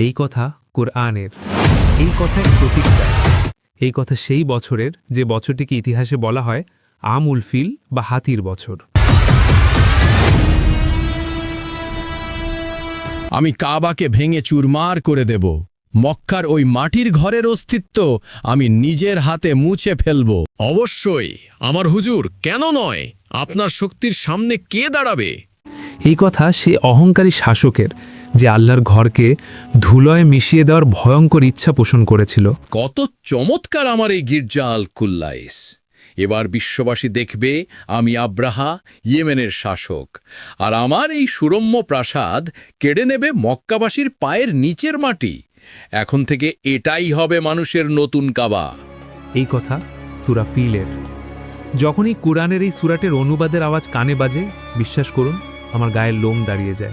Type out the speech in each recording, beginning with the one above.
এই কথা কোরআনের এই কথা এক প্রতীক এই কথা সেই বছরের যে বছরটিকে ইতিহাসে বলা হয় আমুল ফিল বা হাতির বছর। আমি কাবাকে ভেঙে চুরমার করে দেব। মক্কার ওই মাটির ঘরের অস্তিত্ব আমি নিজের হাতে মুছে ফেলব। অবশ্যই আমার হুজুর কেন নয়? আপনার শক্তির সামনে কে দাঁড়াবে? এই কথা সে অহংকারী শাসকের যে আল্লাহর ঘরকে ধুলয়ে মিশিয়ে দেওয়ার ভয়ঙ্কর ইচ্ছা পোষণ করেছিল। কত চমৎকার আমার এই গির্জা আল কুল্লাইস এবার বিশ্ববাসী দেখবে আমি আব্রাহা ইয়েমেনের শাসক। আর আমার এই সুরম্য প্রাসাদ কেড়ে নেবে মক্কাবাসীর পায়ের নিচের মাটি। এখন থেকে এটাই হবে মানুষের নতুন কাবা। এই কথা সুরা ফিলের। যখনই কোরআনের এই সুরাটের অনুবাদের আওয়াজ কানে বাজে বিশ্বাস করুন আমার গায়ের লোম দাঁড়িয়ে যায়।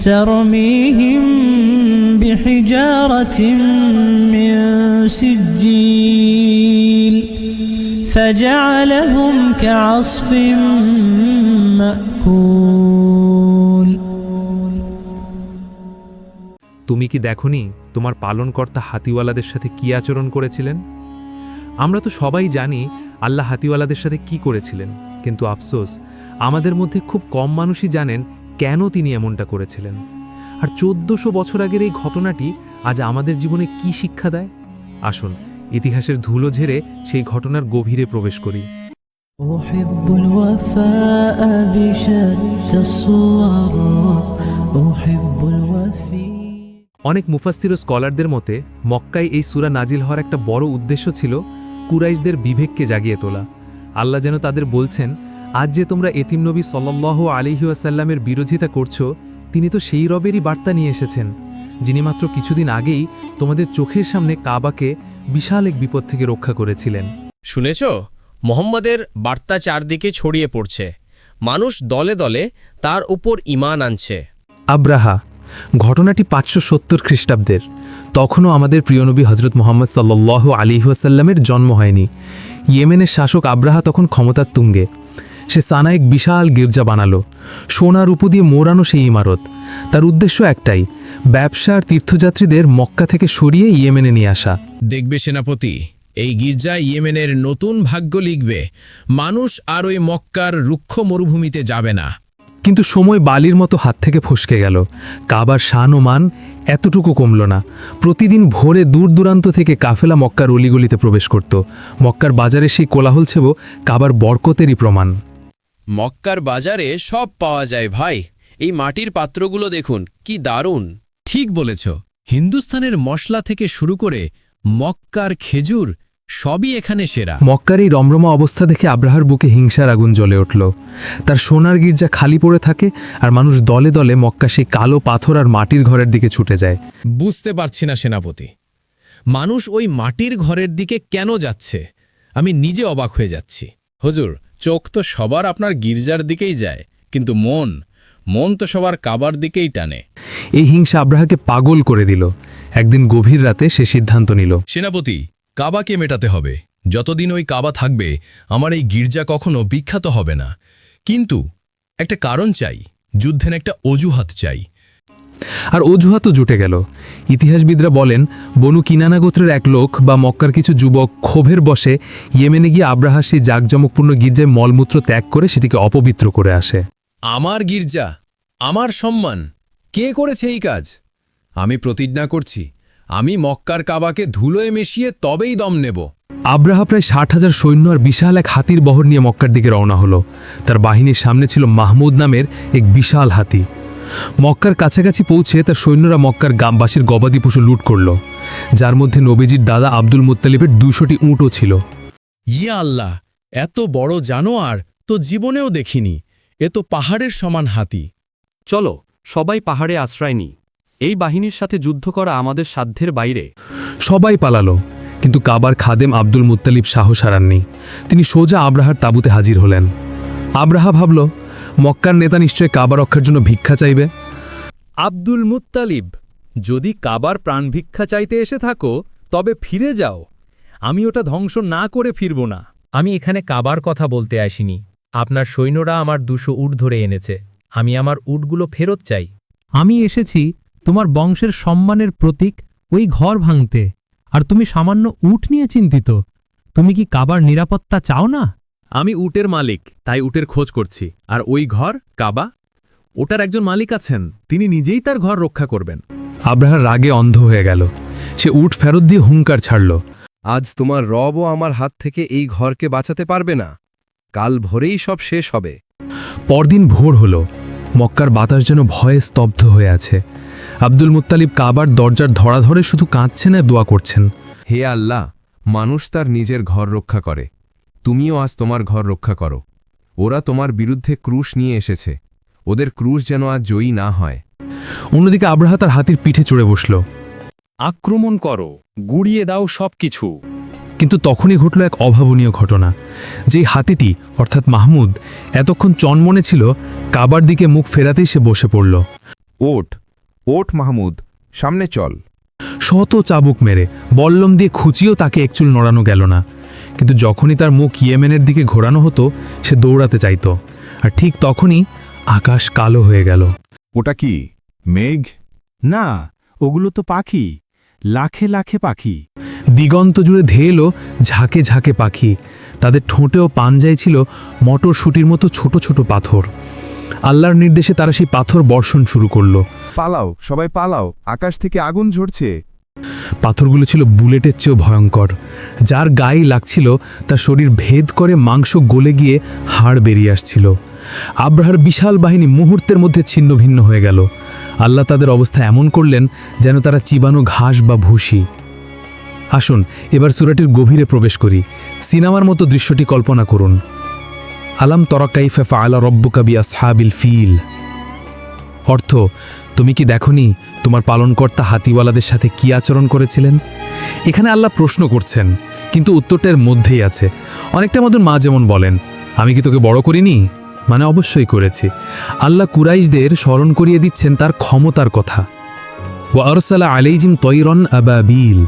ترميهم بحجارة من سجيل فجعلهم كعصف مأكول তুমি কি দেখনি তোমার পালনকর্তা হাতিওয়ালাদের সাথে কি আচরণ করেছিলেন আমরা তো সবাই জানি আল্লাহ হাতিওয়ালাদের সাথে কি করেছিলেন কিন্তু আফসোস আমাদের মধ্যে খুব কম মানুষই জানেন কেন তিনি এমনটা করেছিলেন আর চোদ্দশো বছর আগের এই ঘটনাটি আজ আমাদের জীবনে কি শিক্ষা দেয় আসুন ইতিহাসের ধুলো ঝেড়ে সেই ঘটনার গভীরে প্রবেশ করি أحب الوفاء بشتى الصور أحب الوفي অনেক মুফাস্তির ও স্কলারদের মতে মক্কায় এই সুরা নাজিল হওয়ার একটা বড় উদ্দেশ্য ছিল কুরাইশদের বিবেককে জাগিয়ে তোলা আল্লাহ যেন তাদের বলছেন আজ যে তোমরা এতিম নবী সল্লাহ আলিহাসাল্লামের বিরোধিতা করছ তিনি তো সেই রবেরই বার্তা নিয়ে এসেছেন যিনি মাত্র কিছুদিন আগেই তোমাদের চোখের সামনে কাবাকে বিশাল এক বিপদ থেকে রক্ষা করেছিলেন। শুনেছ? মোহাম্মদের বার্তা চারদিকে ছড়িয়ে পড়ছে। মানুষ দলে দলে তার উপর ইমান আনছে। আব্রাহা ঘটনাটি পাঁচশো সত্তর খ্রিস্টাব্দের। তখনও আমাদের প্রিয়নবী হজরত মোহাম্মদ সাল্লাহ আলিহাসাল্লামের জন্ম হয়নি। ইয়েমেনের শাসক আব্রাহা তখন ক্ষমতার তুঙ্গে। সে সানা এক বিশাল গির্জা বানালো। সোনার উপু দিয়ে মোড়ানো সেই ইমারত। তার উদ্দেশ্য একটাই ব্যবসা আর তীর্থযাত্রীদের মক্কা থেকে সরিয়ে ইয়েমেনে নিয়ে আসা। দেখবে সেনাপতি এই গির্জা ইয়েমেনের নতুন ভাগ্য লিখবে। মানুষ আর ওই মক্কার রুক্ষ মরুভূমিতে যাবে না। কিন্তু সময় বালির মতো হাত থেকে ফসকে গেল। কাবার শান ও মান এতটুকু কমল না। প্রতিদিন ভোরে দূর দূরান্ত থেকে কাফেলা মক্কার অলিগলিতে প্রবেশ করত। মক্কার বাজারে সেই কোলাহল ছেব কাবার বরকতেরই প্রমাণ। মক্কার বাজারে সব পাওয়া যায় ভাই। এই মাটির পাত্রগুলো দেখুন কি দারুণ। ঠিক বলেছ। হিন্দুস্তানের মশলা থেকে শুরু করে মক্কার খেজুর সবই এখানে সেরা। মক্কার এই রমরমা অবস্থা দেখে আব্রাহার বুকে হিংসার আগুন জ্বলে উঠল। তার সোনার গির্জা খালি পড়ে থাকে আর মানুষ দলে দলে মক্কা সেই কালো পাথর আর মাটির ঘরের দিকে ছুটে যায়। বুঝতে পারছি না সেনাপতি। মানুষ ওই মাটির ঘরের দিকে কেন যাচ্ছে? আমি নিজে অবাক হয়ে যাচ্ছি। হুজুর চোখ তো সবার আপনার গির্জার দিকেই যায় কিন্তু মন মন তো সবার কাবার দিকেই টানে। এই হিংসা আব্রাহাকে পাগল করে দিল। একদিন গভীর রাতে সে সিদ্ধান্ত নিল। সেনাপতি কাবাকে মেটাতে হবে। যতদিন ওই কাবা থাকবে আমার এই গির্জা কখনো বিখ্যাত হবে না। কিন্তু একটা কারণ চাই যুদ্ধের একটা অজুহাত চাই। আর অজুহাতও জুটে গেল। ইতিহাসবিদরা বলেন বনু কিনানা গোত্রের এক লোক বা মক্কার কিছু যুবক ক্ষোভের বসে ইয়েমেনে গিয়ে আব্রাহা সেই জাঁকজমকপূর্ণ গির্জায় মলমূত্র ত্যাগ করে সেটিকে অপবিত্র করে আসে। আমার গির্জা আমার সম্মান কে করেছে এই কাজ? আমি প্রতিজ্ঞা করছি আমি মক্কার কাবাকে ধুলোয় মিশিয়ে তবেই দম নেব। আব্রাহা প্রায় ষাট হাজার সৈন্য আর বিশাল এক হাতির বহর নিয়ে মক্কার দিকে রওনা হলো। তার বাহিনীর সামনে ছিল মাহমুদ নামের এক বিশাল হাতি। মক্কার কাছাকাছি পৌঁছে তার সৈন্যরা মক্কার গ্রামবাসীর গবাদি পশু লুট করল। যার মধ্যে নবীজির দাদা আব্দুল মুত্তালিবের দুশোটি উঁটও ছিল। ইয়া আল্লাহ এত বড় জানোয়ার তো জীবনেও দেখিনি। এ তো পাহাড়ের সমান হাতি। চলো সবাই পাহাড়ে আশ্রয় নিই। এই বাহিনীর সাথে যুদ্ধ করা আমাদের সাধ্যের বাইরে। সবাই পালালো কিন্তু কাবার খাদেম আব্দুল মুত্তালিব সাহস হারাননি। তিনি সোজা আব্রাহার তাঁবুতে হাজির হলেন। আব্রাহা ভাবল মক্কার নেতা নিশ্চয় কাবা রক্ষার জন্য ভিক্ষা চাইবে? আব্দুল মুত্তালিব যদি কাবার প্রাণভিক্ষা চাইতে এসে থাকো তবে ফিরে যাও। আমি ওটা ধ্বংস না করে ফিরব না। আমি এখানে কাবার কথা বলতে আসিনি। আপনার সৈন্যরা আমার দুশো উট ধরে এনেছে। আমি আমার উটগুলো ফেরত চাই। আমি এসেছি তোমার বংশের সম্মানের প্রতীক ওই ঘর ভাঙতে। আর তুমি সামান্য উট নিয়ে চিন্তিত। তুমি কি কাবার নিরাপত্তা চাও না? আমি উটের মালিক তাই উটের খোঁজ করছি। আর ওই ঘর কাবা? ওটার একজন মালিক আছেন তিনি নিজেই তার ঘর রক্ষা করবেন। আব্রাহার রাগে অন্ধ হয়ে গেল। সে উট ফেরত দিয়ে হুঙ্কার ছাড়ল। আজ তোমার রবও আমার হাত থেকে এই ঘরকে বাঁচাতে পারবে না। কাল ভোরেই সব শেষ হবে। পরদিন ভোর হল। মক্কার বাতাস যেন ভয়ে স্তব্ধ হয়ে আছে। আব্দুল মুত্তালিব কাবার দরজার ধরা ধরে শুধু কাঁদছেন আর দোয়া করছেন। হে আল্লাহ মানুষ তার নিজের ঘর রক্ষা করে। তুমিও আজ তোমার ঘর রক্ষা করো। ওরা তোমার বিরুদ্ধে ক্রুশ নিয়ে এসেছে। ওদের ক্রুশ যেন আজ জয়ী না হয়। অন্যদিকে আব্রাহা তার হাতির পিঠে চড়ে বসল। আক্রমণ করো গুড়িয়ে দাও সবকিছু। কিন্তু তখনই ঘটল এক অভাবনীয় ঘটনা। যেই হাতিটি অর্থাৎ মাহমুদ এতক্ষণ চনমনে ছিল কাবার দিকে মুখ ফেরাতেই সে বসে পড়ল। ওট ওট মাহমুদ সামনে চল। শত চাবুক মেরে বল্লম দিয়ে খুঁচিয়েও তাকে একচুল নড়ানো গেল না। কিন্তু যখনই তার মুখ ইয়েমেনের দিকে ঘোরানো হতো সে দৌড়াতে চাইত। আর ঠিক তখনই আকাশ কালো হয়ে গেল। ওটা কি? মেঘ? না ওগুলো তো পাখি। লাখে লাখে পাখি। দিগন্ত জুড়ে ধেয়ে এলো ঝাঁকে ঝাঁকে পাখি। তাদের ঠোঁটেও পাঞ্জায় ছিল মটরশুটির মতো ছোট ছোট পাথর। আল্লাহর নির্দেশে তারা সেই পাথর বর্ষণ শুরু করল। পালাও সবাই পালাও। আকাশ থেকে আগুন ঝরছে। পাথরগুলো ছিল বুলেটের চেয়েও ভয়ঙ্কর। যার গায়ে লাগছিল তার শরীর ভেদ করে মাংস গলে গিয়ে হাড় বেরিয়ে আসছিল। আব্রাহার বিশাল বাহিনী মুহূর্তের মধ্যে ছিন্ন ভিন্ন হয়ে গেল। আল্লাহ তাদের অবস্থা এমন করলেন যেন তারা চিবানো ঘাস বা ভুসি আসুন, এবার সুরাটির গভীরে প্রবেশ করি। সিনেমার মতো দৃশ্যটি কল্পনা করুন। আলাম তরাকাইফা ফাআলা রব্বুকা বি আসহাবিল ফিল। অর্থ তুমি কি দেখনি তোমার পালনকর্তা হাতিওয়ালাদের সাথে কি আচরণ করেছিলেন? এখানে আল্লাহ প্রশ্ন করছেন, কিন্তু উত্তরটার মধ্যেই আছে। অনেকটা মতন মা যেমন বলেন, আমি কি তোকে বড় করিনি? মানে অবশ্যই করেছি। আল্লাহ কুরাইশদের স্মরণ করিয়ে দিচ্ছেন তার ক্ষমতার কথা। ওয়া আরসালা আলাইজিম তৈরন আবাবিল।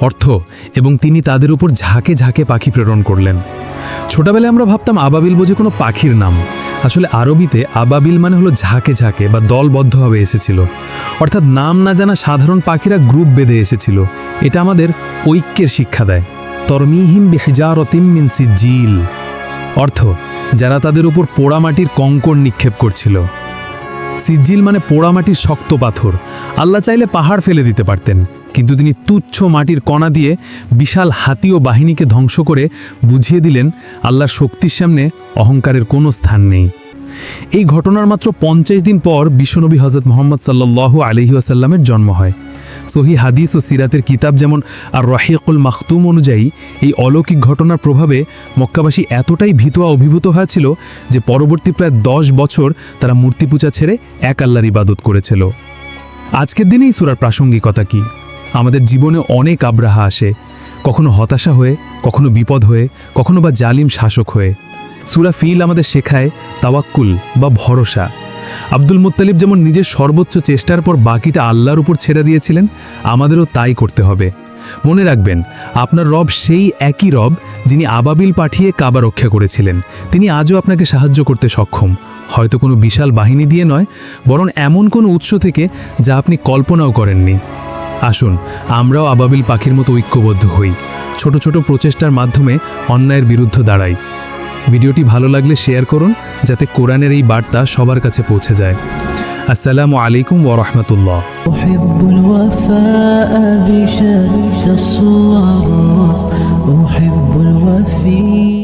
অর্থ এবং তিনি তাদের উপর ঝাঁকে ঝাঁকে পাখি প্রেরণ করলেন। ছোটবেলায় আমরা ভাবতাম আবাবিল বোঝে কোনো পাখির নাম। আসলে আরবিতে আবাবিল মানে হলো ঝাঁকে ঝাঁকে বা দলবদ্ধভাবে এসেছিল। অর্থাৎ নাম না জানা সাধারণ পাখিরা গ্রুপ বেঁধে এসেছিল। এটা আমাদের ঐক্যের শিক্ষা দেয়। তরমিহিম বেহজারতিম মিন সিজিল অর্থ, যারা তাদের উপর পোড়ামাটির কঙ্কর নিক্ষেপ করছিল। সিজিল মানে পোড়ামাটির শক্ত পাথর। আল্লাহ চাইলে পাহাড় ফেলে দিতে পারতেন। কিন্তু তিনি তুচ্ছ মাটির কণা দিয়ে বিশাল হাতি ও বাহিনীকে ধ্বংস করে বুঝিয়ে দিলেন, আল্লাহর শক্তির সামনে অহংকারের কোনো স্থান নেই। এই ঘটনার মাত্র পঞ্চাশ দিন পর বিশ্বনবী হজরত মোহাম্মদ সাল্লাল্লাহু আলহি আসাল্লামের জন্ম হয়। সহি হাদিস ও সিরাতের কিতাব যেমন আর রহিকুল মাখতুম অনুযায়ী এই অলৌকিক ঘটনার প্রভাবে মক্কাবাসী এতটাই ভীত ও অভিভূত হয়েছিল যে পরবর্তী প্রায় দশ বছর তারা মূর্তি পূজা ছেড়ে এক আল্লাহর ইবাদত করেছিল। আজকের দিনেই সুরার প্রাসঙ্গিকতা কি? আমাদের জীবনে অনেক আব্রাহা আসে। কখনো হতাশা হয়ে, কখনো বিপদ হয়ে, কখনো বা জালিম শাসক হয়ে। সুরা ফিল আমাদের শেখায় তাওয়াক্কুল বা ভরসা। আব্দুল মুত্তালিব যেমন নিজের সর্বোচ্চ চেষ্টার পর বাকিটা আল্লাহর উপর ছেড়ে দিয়েছিলেন, আমাদেরও তাই করতে হবে। মনে রাখবেন, আপনার রব সেই একই রব যিনি আবাবিল পাঠিয়ে কাবা রক্ষা করেছিলেন। তিনি আজও আপনাকে সাহায্য করতে সক্ষম। হয়তো কোনো বিশাল বাহিনী দিয়ে নয়, বরং এমন কোনো উৎস থেকে যা আপনি কল্পনাও করেননি। আসুন আমরাও আবাবিল পাখির মতো ঐক্যবদ্ধ হই ছোট ছোট প্রচেষ্টার মাধ্যমে অন্যায়ের বিরুদ্ধে দাঁড়াই ভিডিওটি ভালো লাগলে শেয়ার করুন যাতে কোরআনের এই বার্তা সবার কাছে পৌঁছে যায় আসসালামু আলাইকুম ওরহমতুল্লাহ أحب الوفاء